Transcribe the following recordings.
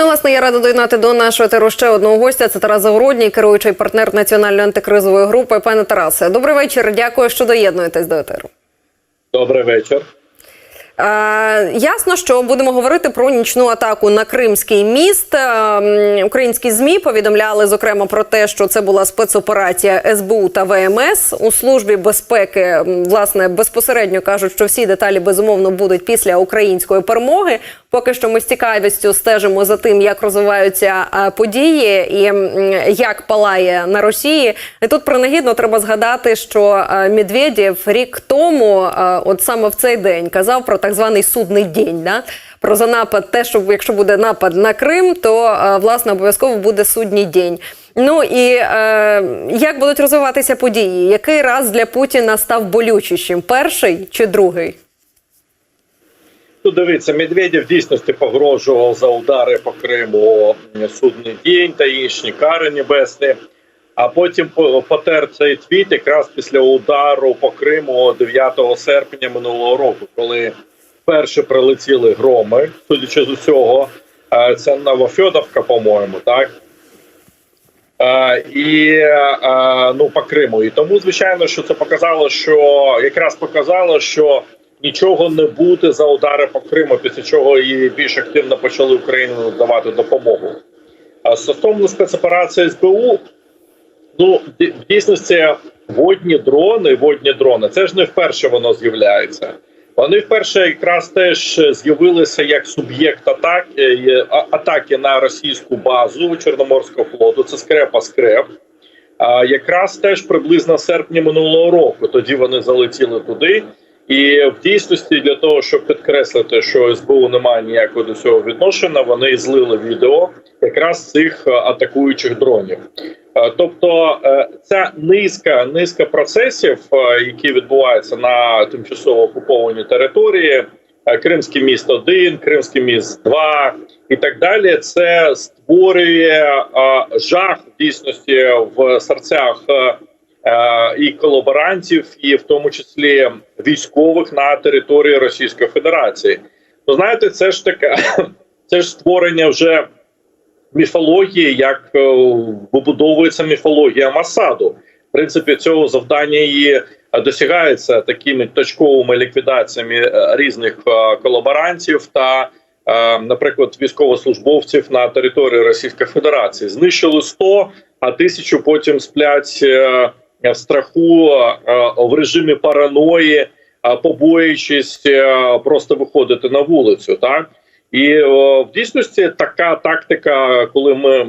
Ну, власне, я рада доєднати до нашого теру ще одного гостя. Це Тарас Загородній, керуючий партнер національної антикризової групи. Пане Тарасе, добрий вечір. Дякую, що доєднуєтесь до етеру. Добрий вечір. Е, ясно, що будемо говорити про нічну атаку на Кримський міст. Е, Українські змі повідомляли зокрема про те, що це була спецоперація СБУ та ВМС у службі безпеки. Власне, безпосередньо кажуть, що всі деталі безумовно будуть після української перемоги. Поки що ми з цікавістю стежимо за тим, як розвиваються е, події і як палає на Росії. І тут принагідно треба згадати, що е, Медведєв рік тому, е, от саме в цей день, казав про так званий судний день. Да? Про за напад, те, що якщо буде напад на Крим, то е, власне обов'язково буде судній день. Ну і е, як будуть розвиватися події? Який раз для Путіна став болючішим? Перший чи другий? Ну, дивіться, Медведєв дійсності погрожував за удари по Криму судний день та інші кари небесні. А потім потер цей твіт якраз після удару по Криму 9 серпня минулого року, коли вперше прилетіли громи, судячи з усього, е, це Новофьодовка, по-моєму, так. Е, І е, ну по Криму. І тому, звичайно, що це показало, що якраз показало, що нічого не буде за удари по Криму, після чого і більш активно почали Україні надавати допомогу. А стосовно спецоперації СБУ, ну в дійсності водні дрони, водні дрони, це ж не вперше воно з'являється. Вони вперше якраз теж з'явилися як суб'єкт атаки е, атаки на російську базу Чорноморського флоту. Це скрепа скреп. А якраз теж приблизно серпня минулого року. Тоді вони залетіли туди. І в дійсності для того, щоб підкреслити, що СБУ не має ніякого до цього відношення, вони злили відео якраз цих е, атакуючих дронів. Е, Тобто е, ця низка низка процесів, які відбуваються на тимчасово окупованій території, Кримський міст 1 Кримський міст 2 і так далі, це створює жах в дійсності в серцях і колаборантів, і в тому числі військових на території Російської Федерації. Ну знаєте, це ж таке, це ж створення вже міфології, як е, вибудовується міфологія Масаду. В принципі, цього завдання і е, досягається такими точковими ліквідаціями е, різних е, колаборантів та, е, наприклад, військовослужбовців на території Російської Федерації. Знищили 100, а тисячу потім сплять е, в страху е, в режимі параної, е, побоюючись е, просто виходити на вулицю. Так і в дійсності така тактика, коли ми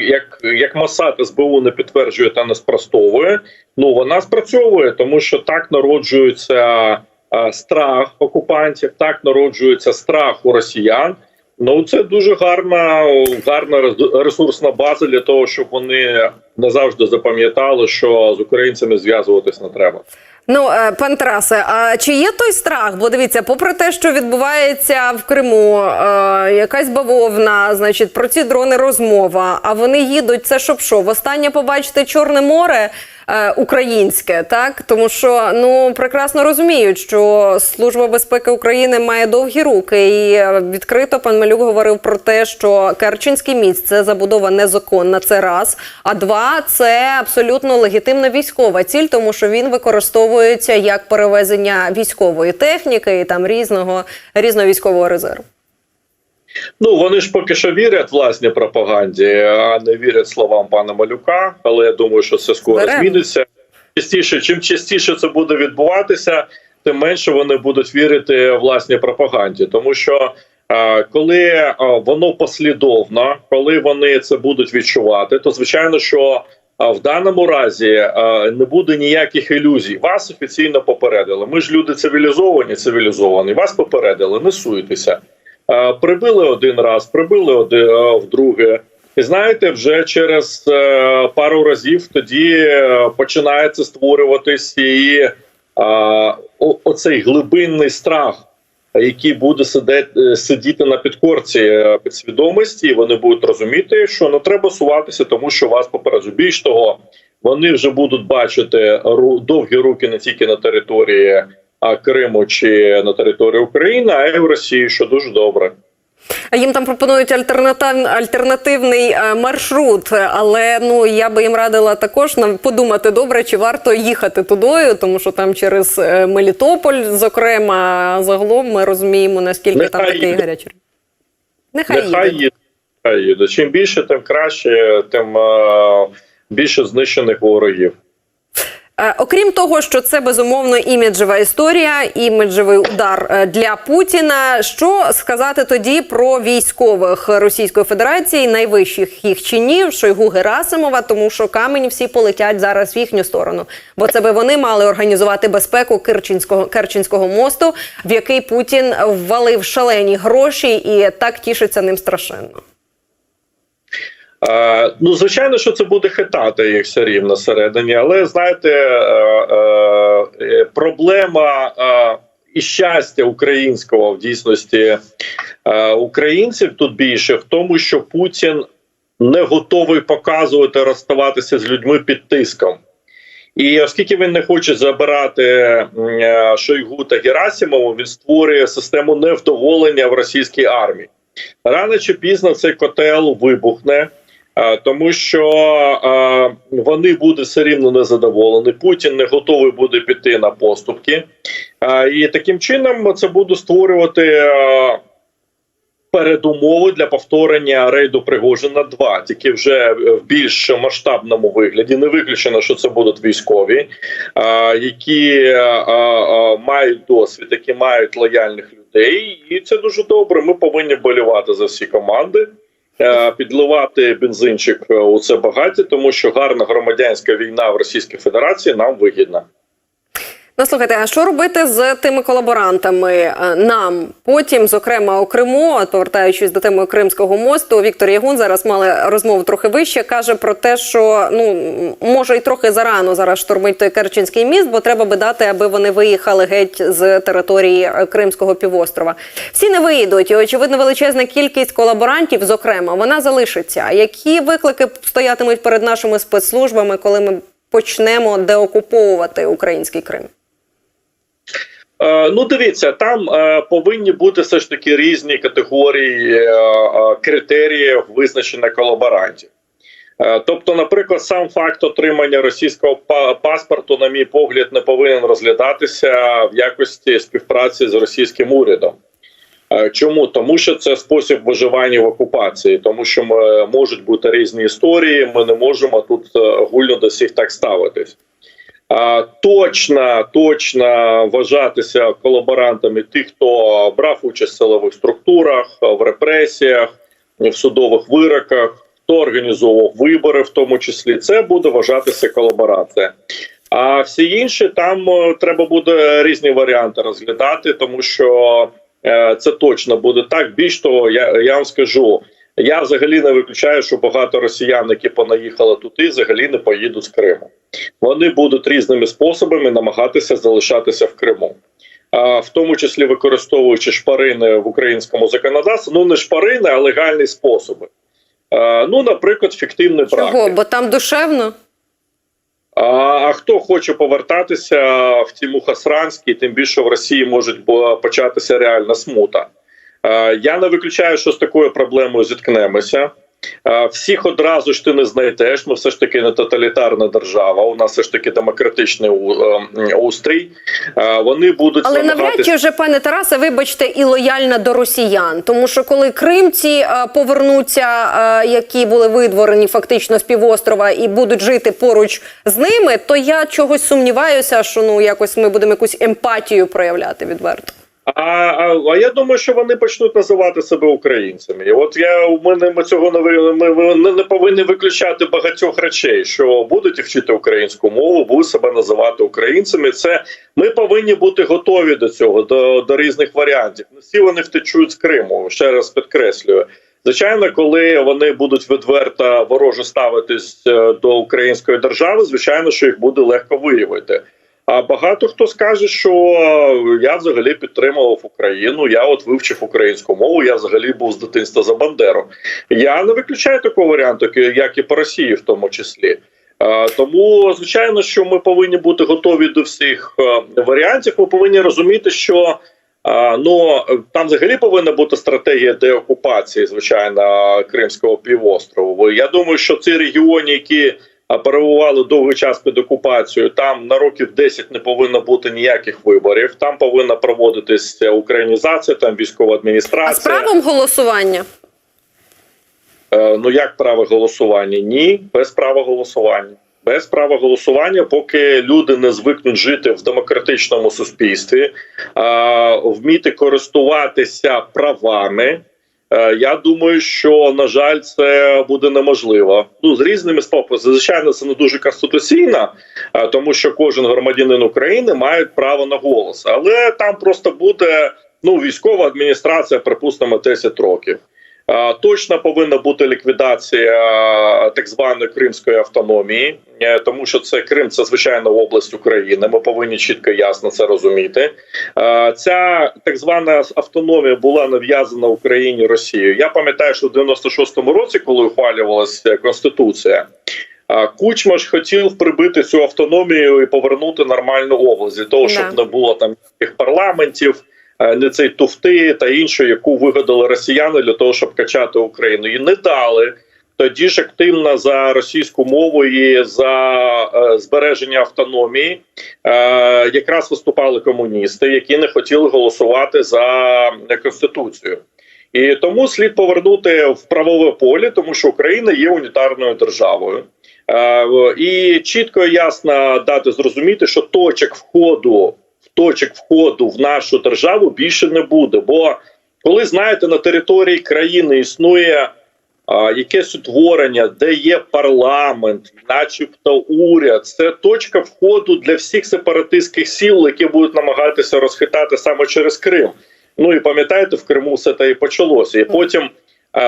як, як Масад СБУ не підтверджує та не спростовує, ну вона спрацьовує, тому що так народжується е, страх окупантів, так народжується страх у росіян. Ну це дуже гарна, гарна ресурсна база для того, щоб вони назавжди запам'ятали, що з українцями зв'язуватись не треба. Ну, е, пан Тарасе, а чи є той страх? Бо дивіться, попри те, що відбувається в Криму, е, якась бавовна, значить, про ці дрони розмова, а вони їдуть, це щоб що? Востаннє побачити Чорне море е, українське, так? Тому що ну прекрасно розуміють, що Служба безпеки України має довгі руки, і е, відкрито пан Малюк говорив про те, що Керченський міст це забудова незаконна. Це раз. А два це абсолютно легітимна військова ціль, тому що він використовується як перевезення військової техніки і там різного різного військового резерву. Ну вони ж поки що вірять власній пропаганді, а не вірять словам пана Малюка. Але я думаю, що це скоро Беремо. зміниться. Частіше, чим частіше це буде відбуватися, тим менше вони будуть вірити власній пропаганді, тому що. е, Коли е, воно послідовно, коли вони це будуть відчувати, то звичайно, що е, в даному разі не буде ніяких ілюзій. Вас офіційно попередили. Ми ж люди цивілізовані, цивілізовані. Вас попередили, не суйтеся. Е, Прибили один раз, прибили один е, вдруге. І знаєте, вже через е, пару разів тоді починається створюватись і оцей глибинний страх, який буде сидети, сидіти на підкорці підсвідомості, і вони будуть розуміти, що не треба суватися, тому що вас попереджу. Більш того, вони вже будуть бачити довгі руки не тільки на території Криму чи на території України, а й в Росії, що дуже добре. А Їм там пропонують альтернатив, альтернативний е, маршрут, але ну я би їм радила також нам подумати добре, чи варто їхати тудою, тому що там через е, Мелітополь, зокрема, загалом ми розуміємо наскільки Нехай там такий гарячий. Нехай, Нехай їде. їде. Нехай їде. Чим більше, тим краще, тим е, більше знищених ворогів. Е, Окрім того, що це безумовно іміджева історія, іміджевий удар е, для Путіна. Що сказати тоді про військових Російської Федерації, найвищих їх чинів Шойгу Герасимова, тому що камені всі полетять зараз в їхню сторону, бо це би вони мали організувати безпеку Керченського Керченського мосту, в який Путін ввалив шалені гроші і так тішиться ним страшенно. Е, ну, звичайно, що це буде хитати їх все рівно всередині, але знаєте, е, е, проблема і щастя українського в дійсності українців тут більше в тому, що Путін не готовий показувати розставатися з людьми під тиском. І оскільки він не хоче забирати Шойгу та Герасимову, він створює систему невдоволення в російській армії. Рано чи пізно цей котел вибухне, тому що е, вони будуть все рівно незадоволені. Путін не готовий буде піти на поступки, Е, і таким чином це буде створювати. е, Передумови для повторення рейду Пригожина 2 тільки вже в більш масштабному вигляді. Не виключено, що це будуть військові, які мають досвід, які мають лояльних людей, і це дуже добре. Ми повинні болювати за всі команди. Е, Підливати бензинчик у це багаття, тому що гарна громадянська війна в Російській Федерації нам вигідна. Ну, слухайте, а що робити з тими колаборантами е, нам потім, зокрема у Криму, повертаючись до теми Кримського мосту, Віктор Ягун зараз мали розмову трохи вище. каже про те, що ну може й трохи зарано зараз штурмить той Керченський міст, бо треба би дати, аби вони виїхали геть з території е, Кримського півострова. Всі не виїдуть, і очевидно, величезна кількість колаборантів, зокрема, вона залишиться. Які виклики стоятимуть перед нашими спецслужбами, коли ми почнемо деокуповувати український Крим? Е, Ну, дивіться, там е, повинні бути все ж таки різні категорії е, критеріїв визначення колаборантів. Тобто, наприклад, сам факт отримання російського паспорту, на мій погляд, не повинен розглядатися в якості співпраці з російським урядом. Чому? Тому що це спосіб виживання в окупації, тому що м- можуть бути різні історії. Ми не можемо тут гульно до всіх так ставитись. Точно, точно вважатися колаборантами тих, хто брав участь в силових структурах, в репресіях, в судових вироках, хто організовував вибори, в тому числі, це буде вважатися колаборація. А всі інші там е, треба буде різні варіанти розглядати, тому що е, це точно буде так. Більш того, я, я вам скажу. Я взагалі не виключаю, що багато росіян, які понаїхали туди, взагалі не поїдуть з Криму. Вони будуть різними способами намагатися залишатися в Криму, а в тому числі використовуючи шпарини в українському законодавстві. Ну не шпарини, а легальні способи. А, ну, наприклад, фіктивні браки. Чого? Бо там душевно. А, а хто хоче повертатися в Тіму Хасранський, тим більше в Росії може початися реальна смута. Е, Я не виключаю, що з такою проблемою зіткнемося. Е, Всіх одразу ж ти не знайдеш. Ми все ж таки не тоталітарна держава. У нас все ж таки демократичний е, устрій. Вони будуть Але навряд чи вже, пане Тарасе, вибачте, і лояльна до росіян. Тому що коли кримці повернуться, які були видворені фактично з півострова, і будуть жити поруч з ними, то я чогось сумніваюся, що ну якось ми будемо якусь емпатію проявляти відверто. А, а, а я думаю, що вони почнуть називати себе українцями. І от я у мене ми цього не ми, ми не, не повинні виключати багатьох речей, що будуть вчити українську мову, будуть себе називати українцями. Це ми повинні бути готові до цього, до, до різних варіантів. Не всі вони втечуть з Криму. Ще раз підкреслюю. Звичайно, коли вони будуть відверто вороже ставитись е, до української держави, звичайно, що їх буде легко виявити. А багато хто скаже, що е, я взагалі підтримував Україну. Я от вивчив українську мову. Я взагалі був з дитинства за Бандеру. Я не виключаю такого варіанту, як і по Росії, в тому числі. Е, Тому, звичайно, що ми повинні бути готові до всіх е, варіантів. Ми повинні розуміти, що ну там взагалі повинна бути стратегія деокупації, звичайно, Кримського півострову. Я думаю, що ці регіони, які перебували довгий час під окупацією, там на років 10 не повинно бути ніяких виборів. Там повинна проводитись українізація, там військова А з адміністрація. правом голосування? Е, ну як право голосування? Ні, без права голосування. Без права голосування, поки люди не звикнуть жити в демократичному суспільстві, вміти користуватися правами. Е, Я думаю, що на жаль, це буде неможливо. Ну з різними способами. Звичайно, це не дуже конституційно, тому що кожен громадянин України має право на голос, але там просто буде ну військова адміністрація, припустимо, 10 років. Точно повинна бути ліквідація так званої кримської автономії, е, тому що це Крим, це звичайно область України. Ми повинні чітко і ясно це розуміти. Ця так звана автономія була нав'язана Україні Росією. Я пам'ятаю, що в 96-му році, коли ухвалювалася конституція. Кучма ж хотів прибити цю автономію і повернути нормальну область для того, щоб не було там парламентів, е, не цей туфти та інше, яку вигадали росіяни для того, щоб качати Україну, і не дали. Тоді ж активно за російську мову і за е, збереження автономії е, якраз виступали комуністи, які не хотіли голосувати за конституцію. І тому слід повернути в правове поле, тому що Україна є унітарною державою. Е, І чітко і ясно дати зрозуміти, що точок входу точок входу в нашу державу більше не буде. Бо коли знаєте, на території країни існує а, якесь утворення, де є парламент, начебто уряд, це точка входу для всіх сепаратистських сил, які будуть намагатися розхитати саме через Крим. Ну і пам'ятаєте, в Криму все те і почалося. І потім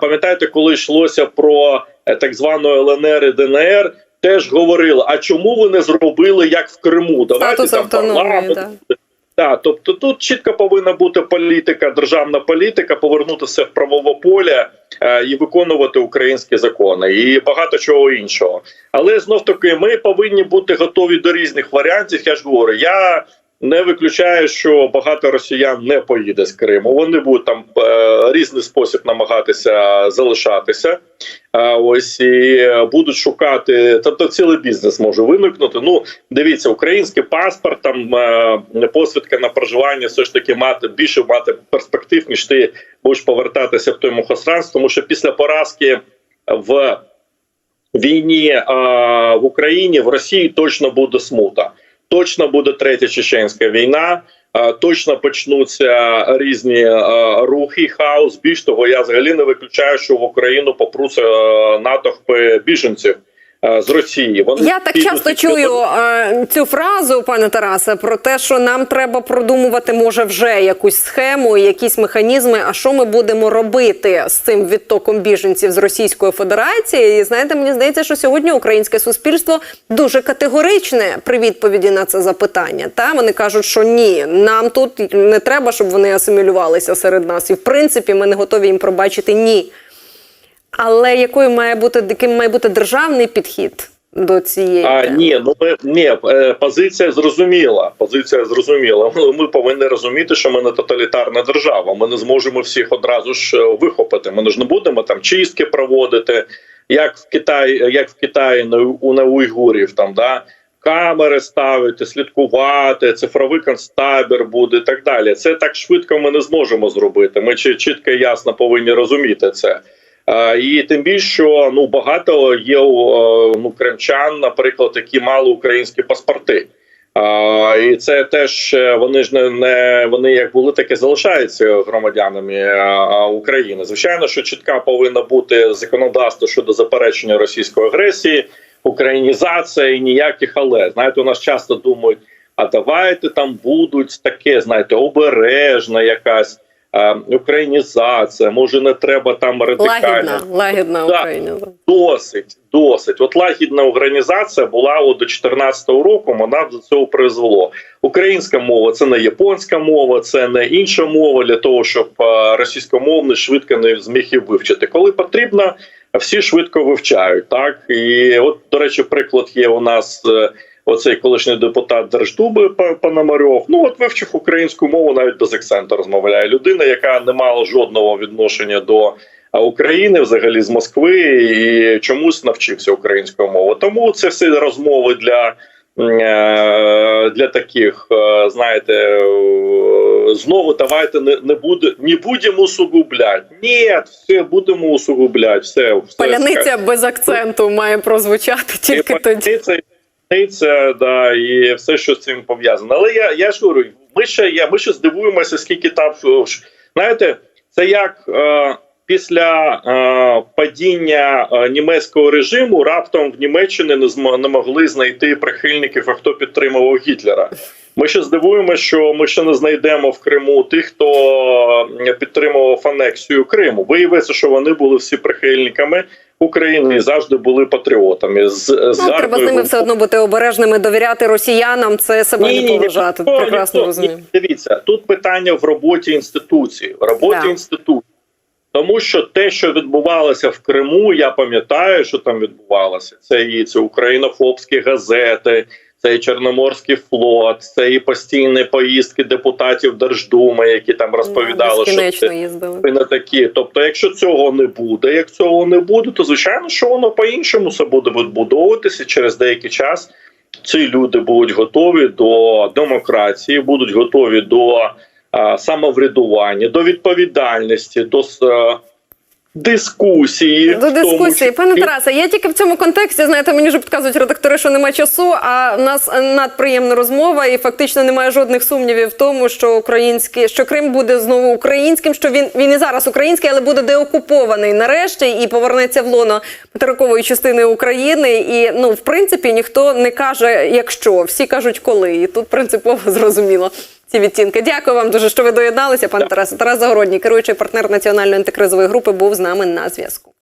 пам'ятаєте, коли йшлося про е, так звану ЛНР і ДНР. Теж говорили, а чому ви не зробили як в Криму? Давайте Статус там парламент, да. так, тобто тут чітко повинна бути політика, державна політика, повернутися в правове поле е, і виконувати українські закони і багато чого іншого. Але знов таки ми повинні бути готові до різних варіантів. Я ж говорю, я не виключаю, що багато росіян не поїде з Криму. Вони будуть там е, різний спосіб намагатися залишатися. А ось і е, будуть шукати, тобто цілий бізнес може виникнути. Ну дивіться, український паспорт, там е, посвідка на проживання, все ж таки мати більше мати перспектив, ніж ти будеш повертатися в той мухосранс, тому що після поразки в війні е, в Україні в Росії точно буде смута. Точно буде третя чеченська війна. Точно почнуться різні рухи, хаос. Більш того, я взагалі не виключаю, що в Україну попруться натовпи біженців з Росії. Вони Я так часто чую е, цю фразу, пане Тарасе, про те, що нам треба продумувати може вже якусь схему, якісь механізми. А що ми будемо робити з цим відтоком біженців з Російської Федерації? І знаєте, мені здається, що сьогодні українське суспільство дуже категоричне при відповіді на це запитання. Та вони кажуть, що ні, нам тут не треба, щоб вони асимілювалися серед нас, і в принципі ми не готові їм пробачити ні. Але якою має бути яким має бути державний підхід до цієї А ні, ну ми ні, е, позиція зрозуміла. Позиція зрозуміла. Ми- повинні розуміти, що ми не тоталітарна держава. Ми не зможемо всіх одразу ж е, вихопити. Ми ж не будемо там чистки проводити, як в Китаї, як в Китаї на, у- на уйгурів там да. Камери ставити, слідкувати, цифровий концтабір буде і так далі. Це так швидко ми не зможемо зробити. Ми чітко і ясно повинні розуміти це. Е, І тим більше, що ну багато є е, ну кримчан, наприклад, які мали українські паспорти. А, і це теж е, вони ж не, не вони як були, так і залишаються громадянами е, а, України. Звичайно, що чітка повинна бути законодавство щодо заперечення російської агресії, українізація і ніяких але знаєте, у нас часто думають: а давайте там будуть таке, знаєте, обережна якась. Е, Українізація, може не треба там радикально Лагідна, лагідна Да. Україна. Досить, досить. От лагідна організація була от до 14-го року. Вона до цього призвело. Українська мова це не японська мова, це не інша мова для того, щоб е, російськомовний швидко не зміг її вивчити. Коли потрібно, всі швидко вивчають. Так і от, до речі, приклад є у нас. Оцей колишній депутат Держдуби Пономарьов. Ну от вивчив українську мову навіть без акценту розмовляє людина, яка не мала жодного відношення до України, взагалі з Москви, і чомусь навчився української мови. Тому це всі розмови для. е, Для таких, е, знаєте, е, знову давайте не, не буде не будемо усугублять. Ні, все будемо усугублять. Все, все Паляниця без акценту має прозвучати тільки і тоді. паляниця, і да, і все, що з цим пов'язано. Але я, я ж говорю, ми ще, я, ми ще здивуємося, скільки там. Знаєте, це як е, після е, падіння е, німецького режиму раптом в Німеччині не, змо, не могли знайти прихильників, а хто підтримував Гітлера. Ми ще здивуємося, що ми ще не знайдемо в Криму тих, хто е, підтримував анексію Криму. Виявиться, що вони були всі прихильниками України завжди були патріотами. З, ну, Ну, треба з ними все одно бути обережними, довіряти росіянам. Це себе не поважати. Ні, Прекрасно ні, розумію. ні, Дивіться, тут питання в роботі інституції, В роботі Да. інституції. Тому що те, що відбувалося в Криму, я пам'ятаю, що там відбувалося. Це і це українофобські газети, це і Чорноморський флот, це і постійні поїздки депутатів Держдуми, які там розповідали, що це їздили. ви не такі. Тобто, якщо цього не буде, як цього не буде, то звичайно, що воно по-іншому все буде відбудовуватися через деякий час. Ці люди будуть готові до демократії, будуть готові до а, самоврядування, до відповідальності, до с- дискусії. До в тому дискусії, пане Тарасе, я тільки в цьому контексті, знаєте, мені вже підказують редактори, що немає часу. А в нас надприємна розмова, і фактично немає жодних сумнівів в тому, що український, що Крим буде знову українським, що він він і зараз український, але буде деокупований нарешті і повернеться в лоно материкової частини України. І ну, в принципі, ніхто не каже, якщо всі кажуть, коли. І тут принципово зрозуміло. Ці відтінки. Дякую вам дуже, що ви доєдналися, пане Тарасе. Тарас Загородній, керуючий партнер національної антикризової групи, був з нами на зв'язку.